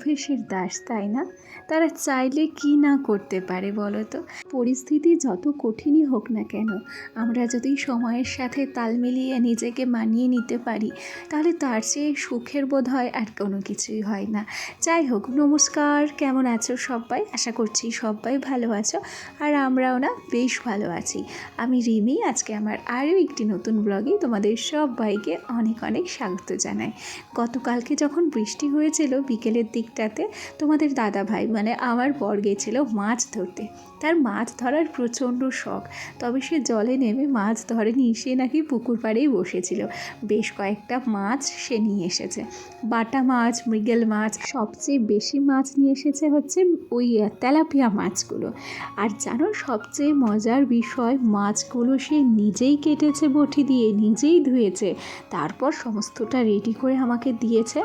অভ্যেসের দাস, তাই না? তারা চাইলে কি না করতে পারে বলো তো? পরিস্থিতি যত কঠিনই হোক না কেন, আমরা যদি সময়ের সাথে তাল মিলিয়ে নিজেকে মানিয়ে নিতে পারি, তাহলে তার চেয়ে সুখের বোধ হয় আর কোনো কিছুই হয় না। যাই হোক, নমস্কার, কেমন আছো সবাই? আশা করছি সবাই ভালো আছো আর আমরাও না বেশ ভালো আছি। আমি রিমি, আজকে আমার আরও একটি নতুন ব্লগে তোমাদের সবাইকে অনেক অনেক স্বাগত জানাই। গতকালকে যখন বৃষ্টি হয়েছিল, বিকেলের দিকটাতে তোমাদের দাদা ভাই মানে আমার বর গেছিল মাছ ধরতে। তার মাছ ধরার প্রচণ্ড শখ, তবে সে জলে নেমে মাছ ধরেনি, সে নাকি পুকুর পাড়েই বসেছিল। বেশ কয়েকটা মাছ সে নিয়ে এসেছে। বাটা মাছ, মৃগেল মাছ, সবচেয়ে বেশি মাছ নিয়ে এসেছে হচ্ছে ওই তেলাপিয়া মাছগুলো। আর জানো সবচেয়ে মজার বিষয়, মাছগুলো সে নিজেই কেটেছে বটি দিয়ে, নিজেই ধুয়েছে, তারপর সমস্তটা রেডি করে আমাকে দিয়েছে।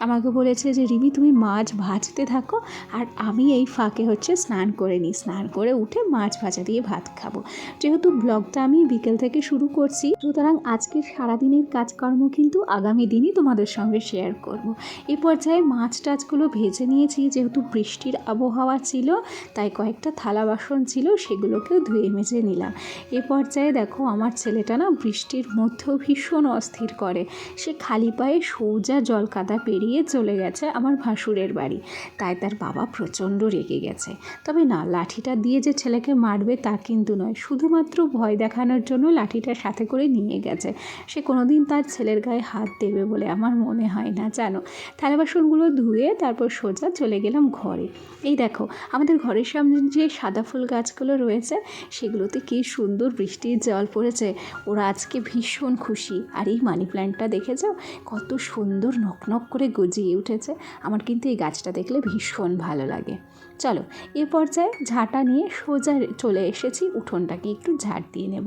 আমাকে বলেছে যে, রিমি, তুমি মাছ ভাজতে থাকো আর আমি এই ফাঁকে হচ্ছে স্নান করে নিই। স্নান করে উঠে মাছ ভাজা দিয়ে ভাত খাব। যেহেতু ব্লগটা আমি বিকেল থেকে শুরু করছি, সুতরাং আজকের সারাদিনের কাজকর্ম কিন্তু আগামী দিনই তোমাদের সঙ্গে শেয়ার করব। এ পর্যায়ে মাছ টাছগুলো ভেজে নিয়েছি, যেহেতু বৃষ্টির আবহাওয়া ছিল, তাই কয়েকটা থালা বাসন ছিল, সেগুলোকেও ধুয়ে মেজে নিলাম। এ পর্যায়ে দেখো, আমার ছেলেটা না বৃষ্টির মধ্যেও ভীষণ অস্থির করে। সে খালি পায়ে সৌজা জল কাদা পেরিয়ে বেরিয়ে চলে গেছে আমার ভাসুরের বাড়ি। তাই তার বাবা প্রচণ্ড রেগে গেছে। তবে না, লাঠিটা দিয়ে যে ছেলেকে মারবে তা কিন্তু নয়। শুধুমাত্র ভয় দেখানোর জন্য লাঠিটা সাথে করে নিয়ে গেছে। সে কোনোদিন তার ছেলের গায়ে হাত দেবে বলে আমার মনে হয় না, জানো? থালা বাসনগুলো ধুয়ে তারপর সোজা চলে গেলাম ঘরে। এই দেখো, আমাদের ঘরের সামনে যে সাদা ফুল গাছগুলো রয়েছে, সেগুলোতে কি সুন্দর বৃষ্টির জল পড়েছে। ওরা আজকে ভীষণ খুশি। আর এই মানি প্ল্যান্টটা দেখেছ? কত সুন্দর নকনক করে গজিয়ে উঠেছে। আমার কিন্তু এই গাছটা দেখলে ভীষণ ভালো লাগে। চলো, এ পর্যায়ে ঝাঁটা নিয়ে সোজা চলে এসেছি উঠোনটাকে, একটু ঝাড় দিয়ে নেব।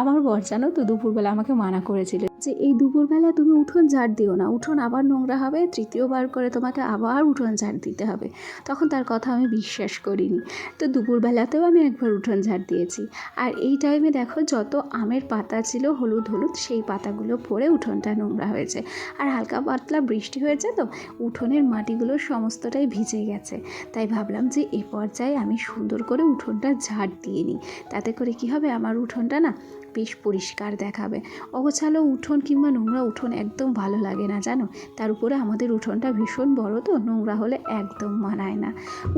আমার বর জানো তো দুপুরবেলা আমাকে মানা করেছিল যে, এই দুপুরবেলা তুমি উঠোন ঝাড় দিও না, উঠোন আবার নোংরা হবে, তৃতীয়বার করে তোমাকে আবার উঠোন ঝাড় দিতে হবে। তখন তার কথা আমি বিশ্বাস করিনি। তো দুপুরবেলাতেও আমি একবার উঠোন ঝাড় দিয়েছি। আর এই টাইমে দেখো, যত আমের পাতা ছিল, হলুদ হলুদ, সেই পাতাগুলো পরে উঠোনটা নোংরা হয়েছে। আর হালকা পাতলা বৃষ্টি হয়েছে তো, উঠোনের মাটিগুলো সমস্তটাই ভিজে গেছে। তাই ভাবলাম যে এ পর্যায়ে আমি সুন্দর করে উঠোনটা ঝাড় দিয়ে নিই। তাতে করে কি হবে? আমার উঠোনটা না বেশ পরিষ্কার দেখাবে। অগোছালো উঠোন কিংবা নোংরা উঠোন একদম ভালো লাগে না, জানো? তার উপরে আমাদের উঠোনটা ভীষণ বড় তো, নোংরা হলে একদম মানায় না।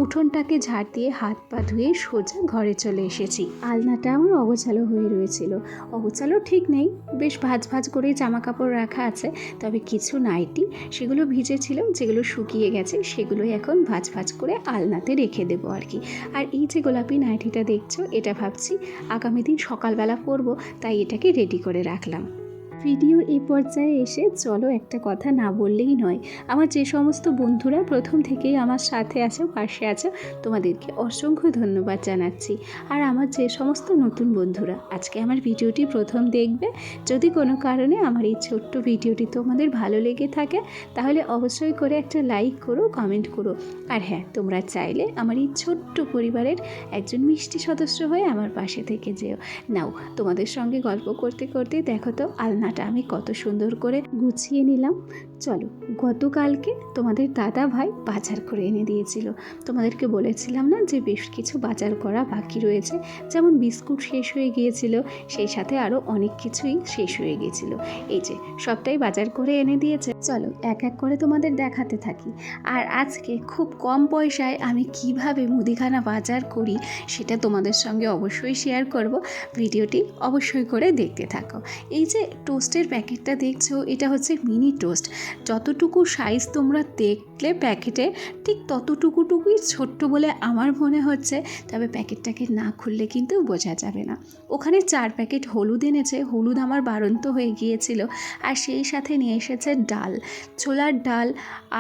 উঠোনটাকে ঝাড় দিয়ে হাত পা ধুয়ে সোজা ঘরে চলে এসেছি। আলনাটা আমার অগোছালো হয়ে রয়েছিল। অগোছালো ঠিক নেই, বেশ ভাজ ভাজ করেই জামা কাপড় রাখা আছে, তবে কিছু নাইটি সেগুলো ভিজেছিল, যেগুলো শুকিয়ে গেছে, সেগুলোই এখন ভাজ ভাজ করে আলনাতে রেখে দেবো আর কি। আর এই যে গোলাপি নাইটিটা দেখছ, এটা ভাবছি আগামী দিন সকালবেলা পরবো তাই এটাকে রেডি করে রাখলাম। ভিডিওর এই পর্যায়ে এসে চলো একটা কথা না বললেই নয়। আমার যে সমস্ত বন্ধুরা প্রথম থেকেই আমার সাথে আছো, পাশে আছো, তোমাদেরকে অসংখ্য ধন্যবাদ জানাচ্ছি। আর আমার যে সমস্ত নতুন বন্ধুরা, আজকে আমার ভিডিওটি প্রথম দেখবে। যদি কোনো কারণে আমার এই ছোট্ট ভিডিওটি তোমাদের ভালো লেগে থাকে, তাহলে অবশ্যই করে একটা লাইক করো, কমেন্ট করো। আর হ্যাঁ তোমরা চাইলে আমার এই ছোট্ট পরিবারের একজন মিষ্টি সদস্য হয়ে আমার পাশে থেকে যেও। নাও, তোমাদের সঙ্গে গল্প করতে করতে দেখো তো, আলনা রান্নাটা আমি কত সুন্দর করে গুছিয়ে নিলাম। চলো, গতকালকে তোমাদের দাদা ভাই বাজার করে এনে দিয়েছিল। তোমাদেরকে বলেছিলাম না যে বেশ কিছু বাজার করা বাকি রয়েছে। যেমন বিস্কুট শেষ হয়ে গিয়েছিল, সেই সাথে আরও অনেক কিছুই শেষ হয়ে গিয়েছিল। এই যে, সবটাই বাজার করে এনে দিয়েছে। চলো, এক এক করে তোমাদের দেখাতে থাকি। আর আজকে খুব কম পয়সায় আমি কীভাবে মুদিখানা বাজার করি সেটা তোমাদের সঙ্গে অবশ্যই শেয়ার করব। ভিডিওটি অবশ্যই করে দেখতে থাকো। এই যে টোস্টের প্যাকেটটা দেখছ, এটা হচ্ছে মিনি টোস্ট যতটুকু সাইজ তোমরা দেখলে প্যাকেটে ঠিক ততটুকুটুকুই ছোট্ট বলে আমার মনে হচ্ছে, তবে প্যাকেটটাকে না খুললে কিন্তু বোঝা যাবে না। ওখানে চার প্যাকেট হলুদ এনেছে, হলুদ আমার বারন্ত হয়ে গিয়েছিল, আর সেই সাথে নিয়ে এসেছে ডাল। ছোলার ডাল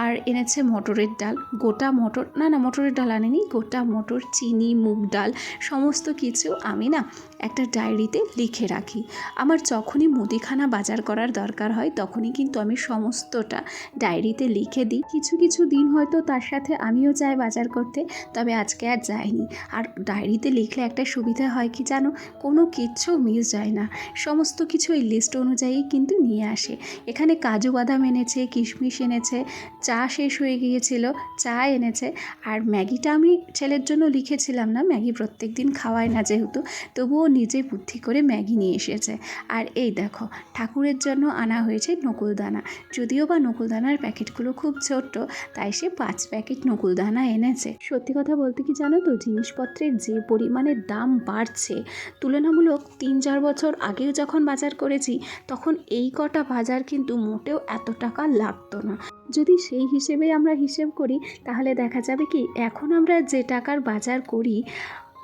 আর এনেছে মটরের ডাল, গোটা মটর, না না, মটরের ডাল আনেনি, গোটা মটর, চিনি, মুগ ডাল, সমস্ত কিছু আমি না একটা ডায়েরিতে লিখে রাখি। আমার যখনই মুদিখানা বাজার করার দরকার হয়, তখনই কিন্তু আমি সমস্তটা ডায়েরিতে লিখে দিই। কিছু কিছু দিন হয়তো তার সাথে আমিও যাই বাজার করতে, তবে আজকে আর যাইনি। আর ডায়েরিতে লিখলে একটা সুবিধা হয় কি জানো? কোনো কিচ্ছু মিস যায় না। সমস্ত কিছু এই লিস্ট অনুযায়ী কিন্তু নিয়ে আসে। এখানে কাজু বাদাম এনেছে, কিশমিশ এনেছে, চা শেষ হয়ে গিয়েছিল, চা এনেছে। আর ম্যাগিটা আমি ছেলের জন্য লিখেছিলাম না, ম্যাগি প্রত্যেক দিন খাওয়ায় না যেহেতু। তবুও নিজে বুদ্ধি করে ম্যাগি নিয়ে এসেছে। আর এই দেখো, ঠাকুরের জন্য আনা হয়েছে নকুলদানা। যদিও বা নকুলদানার প্যাকেটগুলো খুব ছোট্ট, তাই সে পাঁচ প্যাকেট নকুলদানা এনেছে। সত্যি কথা বলতে কি জানো তো, জিনিসপত্রের যে পরিমাণে দাম বাড়ছে, তুলনামূলক তিন চার বছর আগেও যখন বাজার করেছি, তখন এই কটা বাজার কিন্তু মোটেও এত টাকা লাগতো না। যদি সেই হিসেবে আমরা হিসেব করি, তাহলে দেখা যাবে কি, এখন আমরা যে টাকার বাজার করি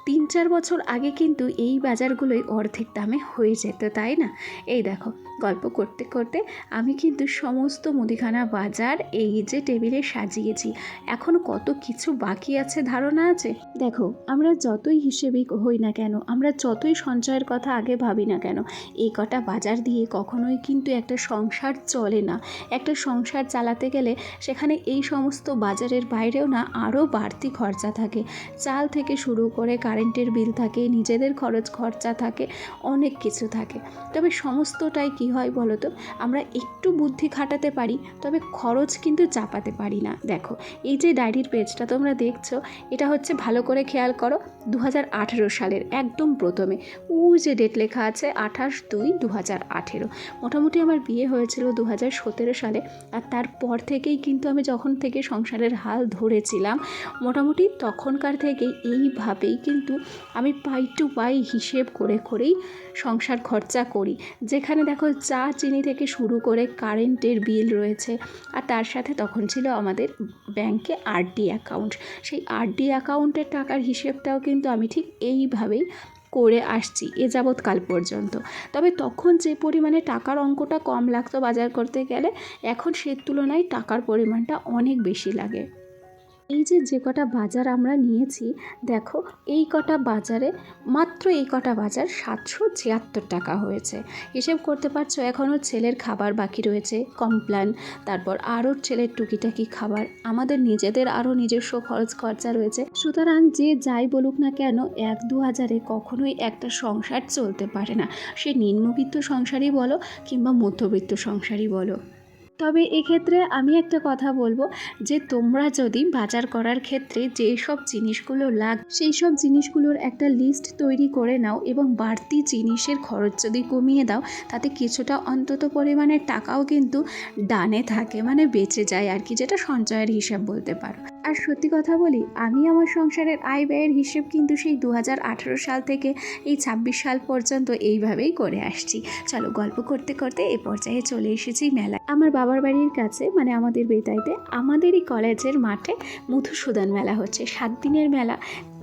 তিন চার বছর আগে কিন্তু এই বাজারগুলোই অর্ধেক দামে হয়ে যেত, তাই না? এই দেখো, গল্প করতে করতে আমি কিন্তু সমস্ত মুদিখানা বাজার এই যে টেবিলে সাজিয়েছি। এখনও কত কিছু বাকি আছে ধারণা আছে? দেখো, আমরা যতই হিসেবে হই না কেন, আমরা যতই সঞ্চয়ের কথা আগে ভাবি না কেন, এই কটা বাজার দিয়ে কখনোই কিন্তু একটা সংসার চলে না। একটা সংসার চালাতে গেলে সেখানে এই সমস্ত বাজারের বাইরেও না আরও বাড়তি খরচা থাকে। চাল থেকে শুরু করে কারেন্টের বিল থাকে, নিজেদের খরচ, খরচা থাকে, অনেক কিছু থাকে। তবে সমস্তটাই কি হয় বলো তো আমরা একটু বুদ্ধি খাটাতে পারি, তবে খরচ কিন্তু চাপাতে পারি না। দেখো, এই যে ডায়েরির পেজটা তোমরা দেখছ, এটা হচ্ছে ভালো করে খেয়াল করো দু হাজার আঠেরো সালের একদম প্রথমে। ও যে ডেট লেখা আছে, আঠাশ দুই দু হাজার আঠেরো। মোটামুটি আমার বিয়ে হয়েছিল দু হাজার সতেরো সালে, আর তারপর থেকেই কিন্তু আমি যখন থেকে সংসারের হাল ধরেছিলাম, মোটামুটি তখনকার থেকেই এইভাবেই কিন্তু আমি পাই টু পাই হিসেব করে করেই সংসার খরচা করি। যেখানে দেখো চা চিনি থেকে শুরু করে কারেন্টের বিল রয়েছে আর তার সাথে তখন ছিল আমাদের ব্যাংকে আরডি অ্যাকাউন্ট। সেই আরডি অ্যাকাউন্টের টাকার হিসেবটাও কিন্তু আমি ঠিক এইভাবেই করে আসছি এ যাবৎকাল পর্যন্ত। তবে তখন যে পরিমাণে টাকার অঙ্কটা কম লাগতো বাজার করতে গেলে, এখন সে তুলনায় টাকার পরিমাণটা অনেক বেশি লাগে। এই যে যে কটা বাজার আমরা নিয়েছি, দেখো, এই কটা বাজারে মাত্র এই কটা বাজার সাতশো ছিয়াত্তর টাকা হয়েছে। হিসেব করতে পারছ এখনও ছেলের খাবার বাকি রয়েছে কমপ্ল্যান তারপর আরও ছেলের টুকিটাকি খাবার, আমাদের নিজেদের আরও নিজস্ব খরচ খরচা রয়েছে। সুতরাং যে যাই বলুক না কেন, এক দু হাজারে কখনোই একটা সংসার চলতে পারে না। সে নিম্নবিত্ত সংসারই বলো কিংবা মধ্যবিত্ত সংসারই বলো। তবে এক্ষেত্রে আমি একটা কথা বলব যে তোমরা যদি বাজার করার ক্ষেত্রে যে সব জিনিসগুলো লাগ সেই সব জিনিসগুলোর একটা লিস্ট তৈরি করে নাও এবং বাড়তি জিনিসের খরচ যদি কমিয়ে দাও, তাতে কিছুটা অন্তত পরিমাণের টাকাও কিন্তু ডানে থাকে মানে বেঁচে যায় আর কি, যেটা সঞ্চয়ের হিসাব বলতে পারো। আর সত্যি কথা বলি, আমি আমার সংসারের আয় ব্যয়ের হিসেব কিন্তু সেই দু হাজার আঠেরো সাল থেকে এই ছাব্বিশ সাল পর্যন্ত এইভাবেই করে আসছি। চলো গল্প করতে করতে এ পর্যায়ে চলে এসেছি মেলায়। আমার বাবার বাড়ির কাছে মানে আমাদের বেতাইতে, আমাদেরই কলেজের মাঠে মধুসূদন মেলা হচ্ছে, সাত দিনের মেলা।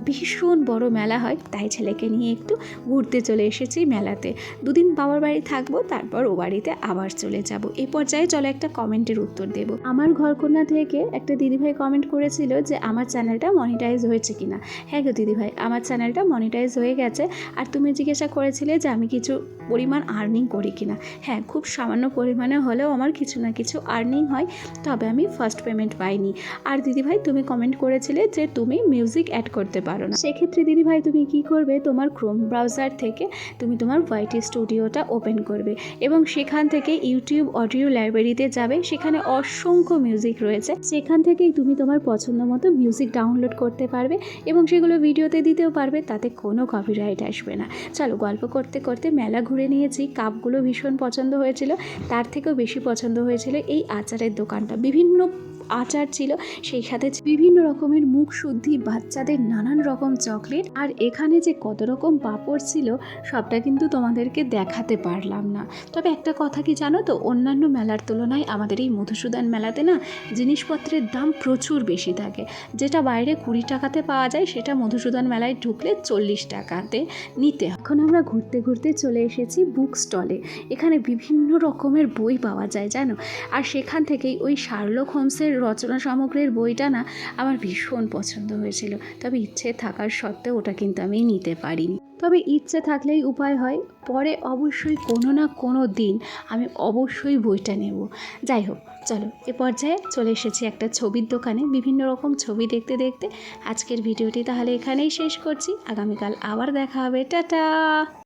ভীষণ বড় মেলা হয়, তাই ছেলেকে নিয়ে একটু ঘুরতে চলে এসেছি মেলাতে। দুদিন বাবার বাড়ি থাকব, তারপর ও বাড়িতে আবার চলে যাব। এই পর্যায়ে চলো একটা কমেন্টের উত্তর দেব। আমার ঘরকন্যা থেকে একটা দিদিভাই কমেন্ট করেছিল যে, আমার চ্যানেলটা মনিটাইজ হয়েছে কিনা? হ্যাঁ গো দিদিভাই, আমার চ্যানেলটা মনিটাইজ হয়ে গেছে। আর তুমি জিজ্ঞাসা করেছিলে যে, আমি কিছু পরিমাণ আর্নিং করি কিনা? হ্যাঁ খুব সামান্য পরিমাণে হলেও আমার কিছু না কিছু আর্নিং হয়, তবে আমি ফার্স্ট পেমেন্ট পাইনি। আর দিদিভাই, তুমি কমেন্ট করেছিলে যে, তুমি মিউজিক অ্যাড করতে পারো। না। সেক্ষেত্রে দিদিভাই, তুমি কি করবে? তোমার ক্রোম ব্রাউজার থেকে তুমি তোমার ওয়াইটি স্টুডিওটা ওপেন করবে এবং সেখান থেকে ইউটিউব অডিও লাইব্রেরিতে যাবে। সেখানে অসংখ্য মিউজিক রয়েছে। সেখান থেকেই তুমি তোমার পছন্দ মতো মিউজিক ডাউনলোড করতে পারবে এবং সেগুলো ভিডিওতে দিতেও পারবে, তাতে কোনো কপিরাইট আসবে না। চলো, গল্প করতে করতে মেলা ঘুরে নিয়েছি। কাপগুলো ভীষণ পছন্দ হয়েছিল, তার থেকেও বেশি পছন্দ হয়েছিল এই আচারের দোকানটা। বিভিন্ন আচার ছিল, সেই সাথে বিভিন্ন রকমের মুখ শুদ্ধি, বাচ্চাদের নানান রকম চকলেট, আর এখানে যে কত রকম পাঁপড় ছিল, সবটা কিন্তু তোমাদেরকে দেখাতে পারলাম না। তবে একটা কথা কি জানো তো, অন্যান্য মেলার তুলনায় আমাদের এই মধুসূদন মেলাতে না, জিনিসপত্রের দাম প্রচুর বেশি থাকে। যেটা বাইরে কুড়ি টাকাতে পাওয়া যায়, সেটা মধুসূদন মেলায় ঢুকলে চল্লিশ টাকাতে নিতে এখন আমরা ঘুরতে ঘুরতে চলে এসেছি বুক স্টলে। এখানে বিভিন্ন রকমের বই পাওয়া যায়, জানো? আর সেখান থেকেই ওই শার্লক হোমসের রচনা সামগ্রীর বইটা না আমার ভীষণ পছন্দ হয়েছিল। তবে ইচ্ছে থাকার সত্ত্বেও ওটা কিন্তু আমি নিতে পারিনি। তবে ইচ্ছে থাকলেই উপায় হয়। পরে অবশ্যই কোনো না কোনো দিন আমি অবশ্যই বইটা নেব। যাই হোক, চলো, এ পর্যায়ে চলে এসেছি একটা ছবির দোকানে। বিভিন্ন রকম ছবি দেখতে দেখতে আজকের ভিডিওটি তাহলে এখানেই শেষ করছি। আগামীকাল আবার দেখা হবে। টাটা!